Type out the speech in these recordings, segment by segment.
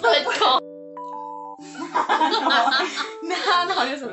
เปิดกล่องหน้านอนที่สุด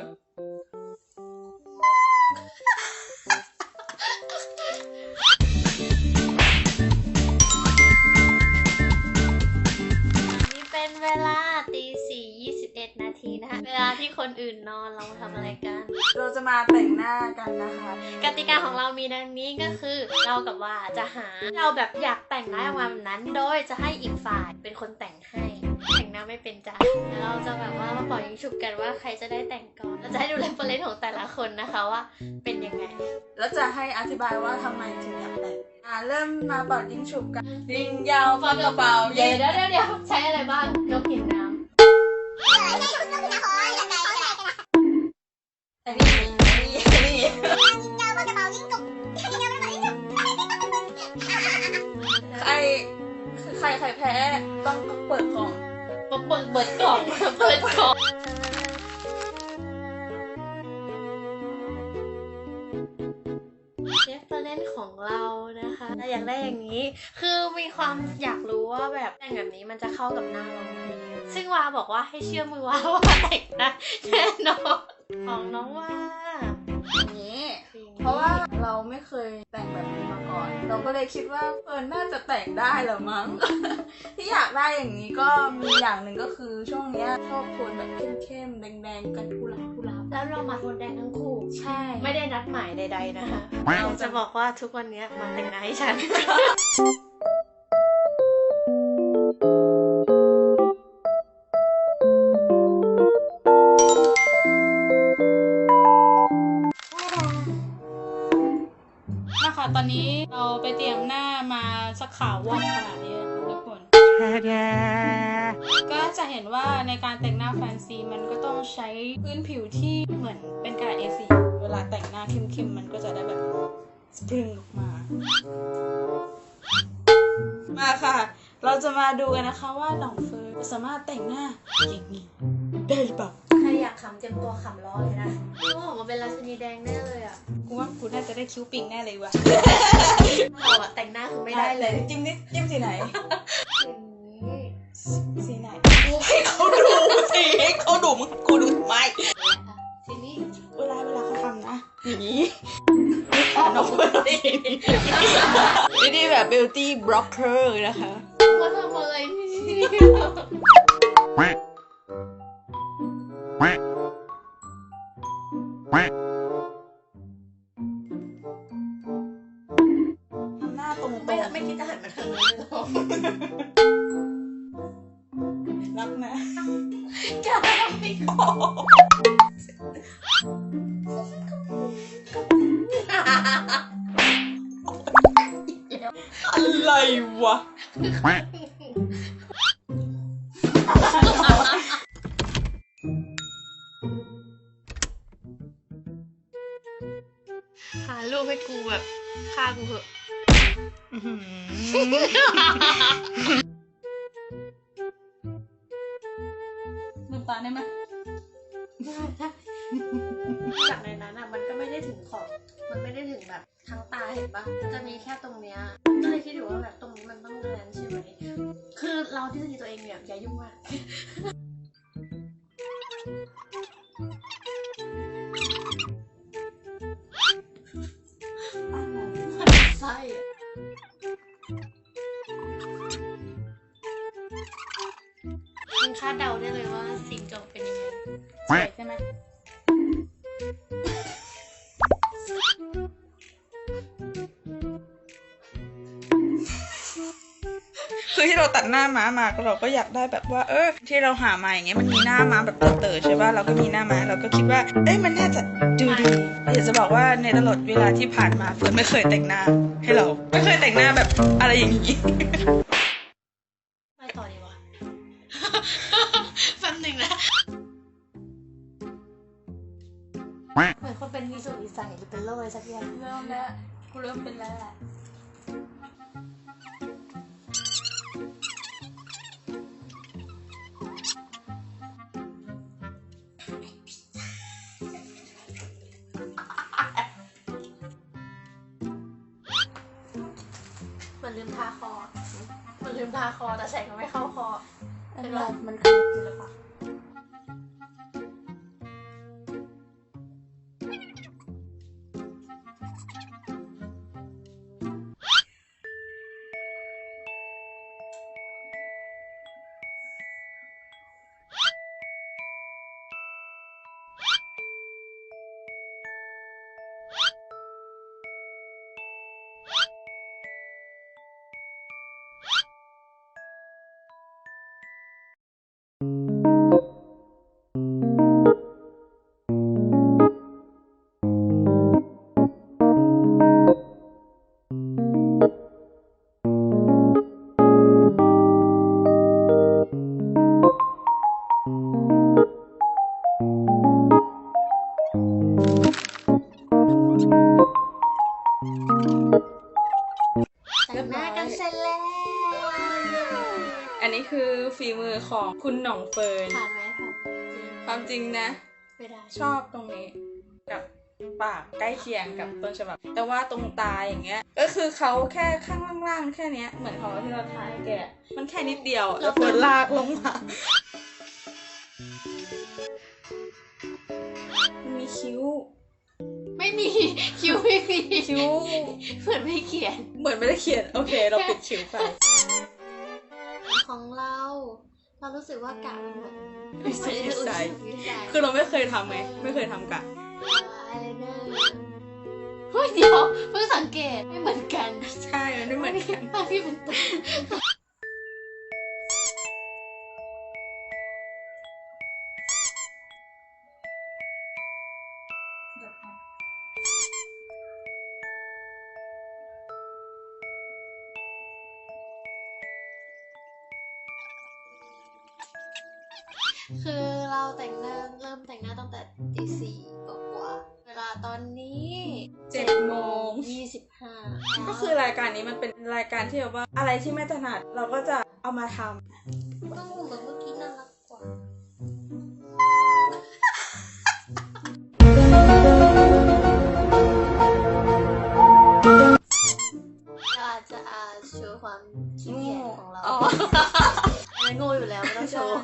นี่เป็นเวลาตีสี่ยี่สิบเอ็ดนาทีนะคะ เวลาที่คนอื่นนอนเราทำอะไรกัน เราจะมาแต่งหน้ากันนะคะ กติกาของเรามีดังนี้ก็คือ เรากับว่าจะหาเราแบบอยากแต่งหน้าออกมาแบบนั้น โดยจะให้อีกฝ่ายเป็นคนแต่งให้ แต่งหน้าไม่เป็นจ้ะแล้วเราจะแบบว่ามาปล่อยยิงฉุบกันว่าใครจะได้แต่งก่อนเราจะให้ดูเรฟเฟรนซ์ของแต่ละคนนะคะว่าเป็นยังไง แล้วจะให้อธิบายว่าทำไมถึงอยากแต่งอ่าเริ่มมาเป่ายิงฉุบกันยิงยาวฟังกระเป๋าเดี๋เย็ยวนเดี๋ยวเดี๋ยวใช้อะไรบ้างนกหินน้อันนี้อันนี้อันนี้ใครคือใครใครแพ้ต้องเปิดกล่องำเปิดเปิดเปิดกล่องเปิดกล่องเรฟเฟรนซ์ของเรานะคะเราอยากได้อย่างนี้ คือมีความอยากรู้ว่าแบบแต่งแบบนี้มันจะเข้ากับหน้าเราไหมซึ่งวาบอกว่าให้เชื่อมือว่าว่าแต่งได้แน่นอนของน้องว่า เราไม่เคยแต่งแบบนี้มาก่อน เราก็เลยคิดว่าเออน่าจะแต่งได้เหรอมั้ง ที่อยากได้อย่างนี้ก็มีอย่างหนึ่งก็คือช่วงเนี้ยชอบโทนแบบเข้มๆแดงๆกันกุหลาบกุหลาบแล้วเรามาโทนแดงทั้งคู่ ใช่ ไม่ได้นัดหมายใด ๆนะคะเราจะบอกว่าทุกวันนี้มาแต่งหน้าให้ฉัน นะคะตอนนี้เราไปเตรียมหน้ามาสักขาวว่องขนาดนี้นะคะทุกคนก็จะเห็นว่าในการแต่งหน้าแฟนซีมันก็ต้องใช้พื้นผิวที่เหมือนเป็นกระดาษ A4 เวลาแต่งหน้าเข้มๆมันก็จะได้แบบสปริงออกมา มาค่ะ เราจะมาดูกันนะคะว่าหน่องเฟิร์นสามารถแต่งหน้าอย่างนี้ได้หรือเปล่า ขำเตรียมตัวขำรอเลยนะพี่ว่าออกมาเป็นราชินีแดงแน่เลยอะกูว่ากูน่าจะได้คิ้วปิงแน่เลยว่ะเราอะแต่งหน้าคือไม่ได้เลยจิ้มนิดจิ้มสีไหนอย่างนี้สีไหนกูให้เขาดูสิให้เขาดูมึงกูดูทำไมอะทีนี้เวลาเวลาเขาทำนะอย่างนี้น้องเฟิร์นนี่นี่แบบ beauty blocker นะคะว่าทำอะไรที่นี่ quack quack quack ทำ หน้าตรงๆไม่ไม่คิดจะหันมาทางนี้เลยหรอรักนะแกทำไม่ออกอะไรวะ quack เห็นปะจะมีแค่ตรงเนี้ยก็เลยคิดอยู่ว่าแบบตรงนี้มันต้องแลนใช่ไหมคือเราที่จะดีตัวเองเนี่ยอย่ายุ่งมาก คือที่เราตัดหน้าม้ามาก็เราก็อยากได้แบบว่า เออ ที่เราหามาอย่างเงี้ยมันมีหน้าม้าแบบเต๋อๆใช่ป่ะเราก็มีหน้าม้าเราก็คิดว่า เอ้ยมันน่าจะดูดีอยากจะบอกว่าในตลอดเวลาที่ผ่านมาเฟิร์นไม่เคยแต่งหน้าให้เรา ไม่เคยแต่งหน้าแบบอะไรอย่างนี้ไปต่อดีวะแป๊บหนึ่งนะ quack เหมือนคนเป็นมีสุวิสัยหรือเป็นโรคอะไรสักอย่างเริ่มแล้วกูเริ่มเป็นแล้วแหละ ลืมทาคอ มันลืมทาคอแต่แสงมันไม่เข้าคอ อันนี้มันคือศิลปะ แต่งหน้ากันเสร็จแล้วอันนี้คือฝีมือของคุณหน่องเฟิร์นผ่านไหมผ่านความจริงนะ ไม่ได้ชอบตรงนี้กับ ปากใกล้เคียงกับต้นฉบับ แต่ว่าตรงตาอย่างเงี้ย ก็คือเขาแค่ข้างล่างๆแค่เนี้ยเหมือนของเราที่เราถ่ายแกะมันแค่นิดเดียวอะแล้วเฟิร์นลากลงมามันมีคิ้ว ไม่มีคิวไม่มีคิ้วเหมือนไม่เขียน เหมือนไม่ได้เขียน โอเค เราปิดคิ้วไปของเรา เรารู้สึกว่ากะมันแบบวิสัยวิสัยวิสัยคือเราไม่เคยทำไง ไม่เคยทำกะ สังเกตไม่เหมือนกัน ใช่มันไม่เหมือนกันตอนที่เป็นตัวคือเราแต่งหน้าเริ่มแต่งหน้าตั้งแต่ตีสี่กว่าเวลาตอนนี้เจ็ดโมง ก็คือรายการนี้มันเป็นรายการที่แบบว่าอะไรที่ไม่ถนัดเราก็จะเอามาทำต้องเหมือนเมื่อกี้น่ารักกว่า เราอาจจะอาโชว์ความขี้เกียจของเราอ๋อ อันนั้นโง่อยู่แล้วไม่ต้องโชว์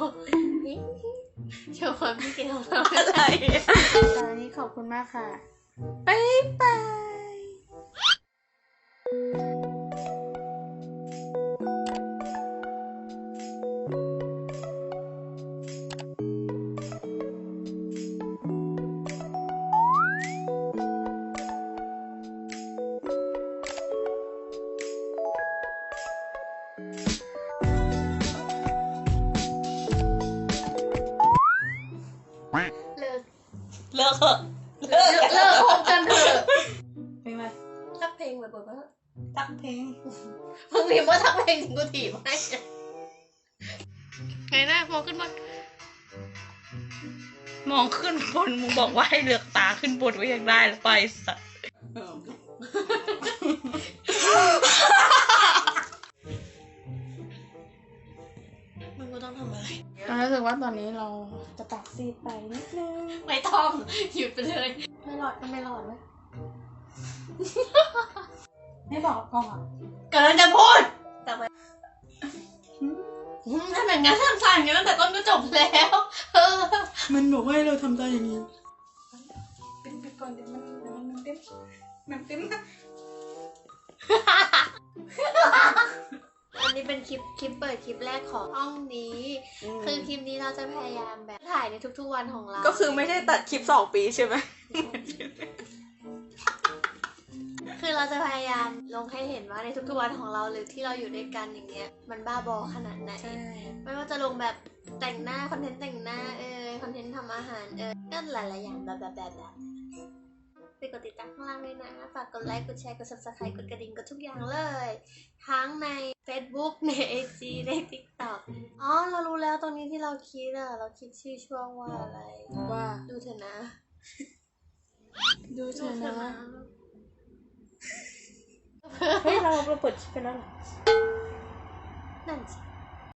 โชว์ความขี้เกียจของเราอะไร ตอนนี้ขอบคุณมากค่ะบ๊ายบาย เลิกเถอะเลิกเลิกคบกันเถอะเพลงอะไรสักเพลงแบบแบบว่าตักเพลงมึงพิมพ์ว่าสักเพลงถึงกูถีบให้ไงหน้ามองขึ้นมามองขึ้นบนมึงบอกว่าให้เลือกตาขึ้นบนไว้ยังได้แล้วไปสัตว์ มึงกูต้องทำอะไรเรารู้สึกว่าตอนนี้เราจะปากซีดไปนิดนึง ไม่ต้องหยุดไปเลย ไม่รอดก็ไม่รอดเลยไม่บอกกล้องอะกำลังจะพูดแต่ไปถ้าแบบงั้นทำสั่นอย่างนั้นตั้งแต่ต้นก็จบแล้วเออมันบอกว่าให้เราทำตาอย่างนี้ปิดปิดก่อนเดี๋ยวมันเดี๋ยวมันมันเต็มมันเต็มนะ อันนี้เป็นคลิปคลิปเปิดคลิปแรกของห้องนี้ คือคลิปนี้เราจะพยายามแบบถ่ายในทุกๆวันของเราก็คือไม่ได้ตัดคลิปสองปีใช่ไหม คือเราจะพยายามลงให้เห็นว่าในทุกๆวันของเราหรือที่เราอยู่ด้วยกันอย่างเงี้ย มันบ้าบอขนาดไหน ไม่ว่าจะลงแบบแต่งหน้าคอนเทนต์แต่งหน้าเออคอนเทนต์ทำอาหารเออก็หลายๆอย่างแบบแบบแบบแบบไปกดติดตามข้างล่างด้วยนะ ฝากกดไลค์ กดแชร์ กด subscribe กดกระดิ่ง กดทุกอย่างเลยทั้งใน Facebook ใน IG ใน TikTok อ๋อ เรารู้แล้วตรงนี้ที่เราคิดอะเราคิดชื่อช่วงว่าอะไร ว่า ดูเถอะนะ ดูเธดูอเถอะนะนะ เฮ้ย เราเราเปิดคลิปไปแล้วเหรอนั่นสิ